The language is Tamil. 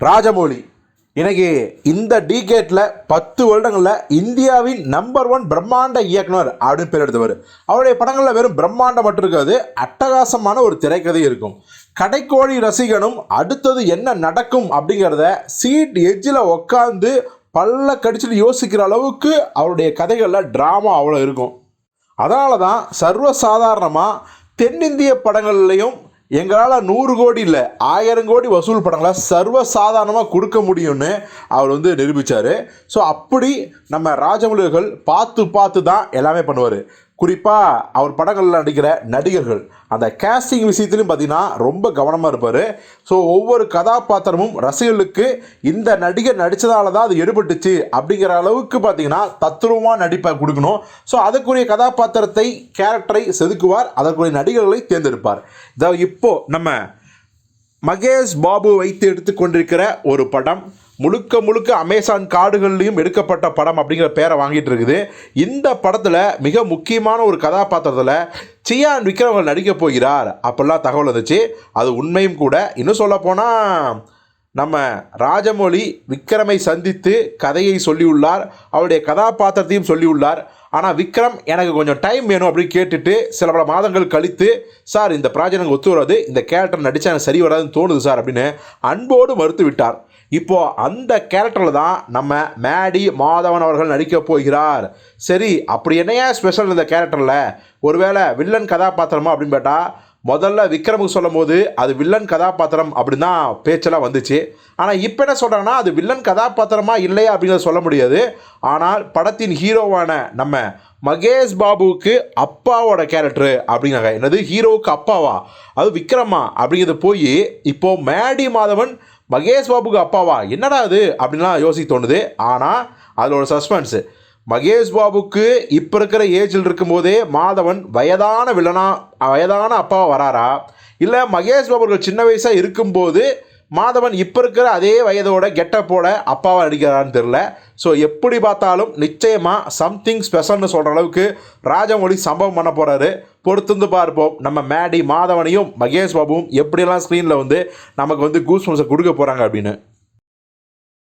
ராஜமௌழி இன்னைக்கு இந்த டிகேட்டில் பத்து வருடங்களில் இந்தியாவின் நம்பர் ஒன் பிரம்மாண்ட இயக்குனர் அப்படின்னு பேர் எடுத்தவர். அவருடைய படங்களில் வெறும் பிரம்மாண்டம் மட்டும் இருக்காது அட்டகாசமான ஒரு திரைக்கதை இருக்கும். கடைக்கோழி ரசிகனும் அடுத்தது என்ன நடக்கும் அப்படிங்கிறத சீட் எஜ்ஜில் உட்காந்து பல்ல கடிச்சிட்டு யோசிக்கிற அளவுக்கு அவருடைய கதைகளில் ட்ராமா அவ்வளோ இருக்கும். அதனால தான் சர்வசாதாரணமாக தென்னிந்திய படங்கள்லையும் எங்களால் நூறு கோடி இல்லை ஆயிரம் கோடி வசூல் படங்களை சர்வசாதாரணமாக கொடுக்க முடியும்னு அவர் வந்து நிரூபித்தார் ஸோ அப்படி நம்ம ராஜமௌலிகள் பார்த்து பார்த்து தான் எல்லாமே பண்ணுவார். குறிப்பாக அவர் படங்களில் நடிக்கிற நடிகர்கள். அந்த கேஸ்டிங் விஷயத்துலையும் பார்த்தீங்கன்னா ரொம்ப கவனமாக இருப்பார். ஸோ ஒவ்வொரு கதாபாத்திரமும் ரசிகர்களுக்கு இந்த நடிகர் நடித்ததால தான் அது எடுபட்டுச்சு அப்படிங்கிற அளவுக்கு பார்த்தீங்கன்னா தத்துருவமாக நடிப்பை கொடுக்கணும். ஸோ அதுக்குரிய கதாபாத்திரத்தை கேரக்டரை செதுக்குவார். அதற்குரிய நடிகர்களை தேர்ந்தெடுப்பார். இதை இப்போது நம்ம மகேஷ் பாபு வைத்து எடுத்துக்கொண்டிருக்கிற ஒரு படம். முழுக்க முழுக்க அமேசான் காடுகள்லையும் எடுக்கப்பட்ட படம் அப்படிங்கிற பேரை வாங்கிட்டு இருக்குது. இந்த படத்தில் மிக முக்கியமான ஒரு கதாபாத்திரத்தில் சியான் விக்ரம் நடிக்கப் போகிறார். அப்படிலாம் தகவல் வந்துச்சு. அது உண்மையும் கூட. இன்னும் சொல்லப்போனால் நம்ம ராஜமொழி விக்ரமை சந்தித்து கதையை சொல்லியுள்ளார். அவருடைய கதாபாத்திரத்தையும் சொல்லியுள்ளார். ஆனால் விக்ரம் எனக்கு கொஞ்சம் டைம் வேணும் அப்படின்னு கேட்டுட்டு சில பல மாதங்கள் கழித்து சார் இந்த ப்ராஜெக்ட் எனக்கு ஒத்து வராது. இந்த கேரக்டர் நடித்தா எனக்கு சரி வராதுன்னு தோணுது சார் அப்படின்னு அன்போடு மறுத்து விட்டார். இப்போது அந்த கேரக்டரில் தான் நம்ம மேடி மாதவன் அவர்கள் நடிக்கப் போகிறார். சரி அப்படி என்னையா ஸ்பெஷல் இந்த கேரக்டரில் ஒருவேளை வில்லன் கதாபாத்திரமா அப்படின்னு கேட்டால் முதல்ல விக்ரமுக்கு சொல்லும் போது அது வில்லன் கதாபாத்திரம் அப்படின்னு தான் பேச்செல்லாம் வந்துச்சு. ஆனால் இப்போ என்ன சொல்கிறாங்கன்னா அது வில்லன் கதாபாத்திரமா இல்லையா அப்படிங்கிறத சொல்ல முடியாது. ஆனால் படத்தின் ஹீரோவான நம்ம மகேஷ் பாபுவுக்கு அப்பாவோட கேரக்டரு அப்படிங்கிறாங்க. என்னது? ஹீரோவுக்கு அப்பாவா? அது விக்ரமா? அப்படிங்கிறது போய் இப்போது மேடி மாதவன் மகேஷ் பாபுக்கு அப்பாவா? என்னடா அது? அப்படின்லாம் யோசிக்க தோணுது. ஆனால் அதில் ஒரு சஸ்பென்ஸு மகேஷ் பாபுக்கு இப்போ இருக்கிற ஏஜில் இருக்கும்போதே மாதவன் வயதான வில்லனா வயதான அப்பாவை வராரா? இல்லை மகேஷ் பாபு அவர்கள் சின்ன வயசாக இருக்கும்போது மாதவன் இப்போ இருக்கிற அதே வயதோட கெட்டப்போட அப்பாவை நடிக்கிறான்னு தெரில ஸோ எப்படி பார்த்தாலும் நிச்சயமாக சம்திங் ஸ்பெஷல்னு சொல்கிற அளவுக்கு ராஜமௌழி சம்பவம் பண்ண போகிறாரு பொறுத்துந்து பார்ப்போம். நம்ம மேடி மாதவனையும் மகேஷ் பாபுவும் எப்படியெல்லாம் ஸ்க்ரீனில் வந்து நமக்கு வந்து கூஸ் கொடுக்க போகிறாங்க அப்படின்னு.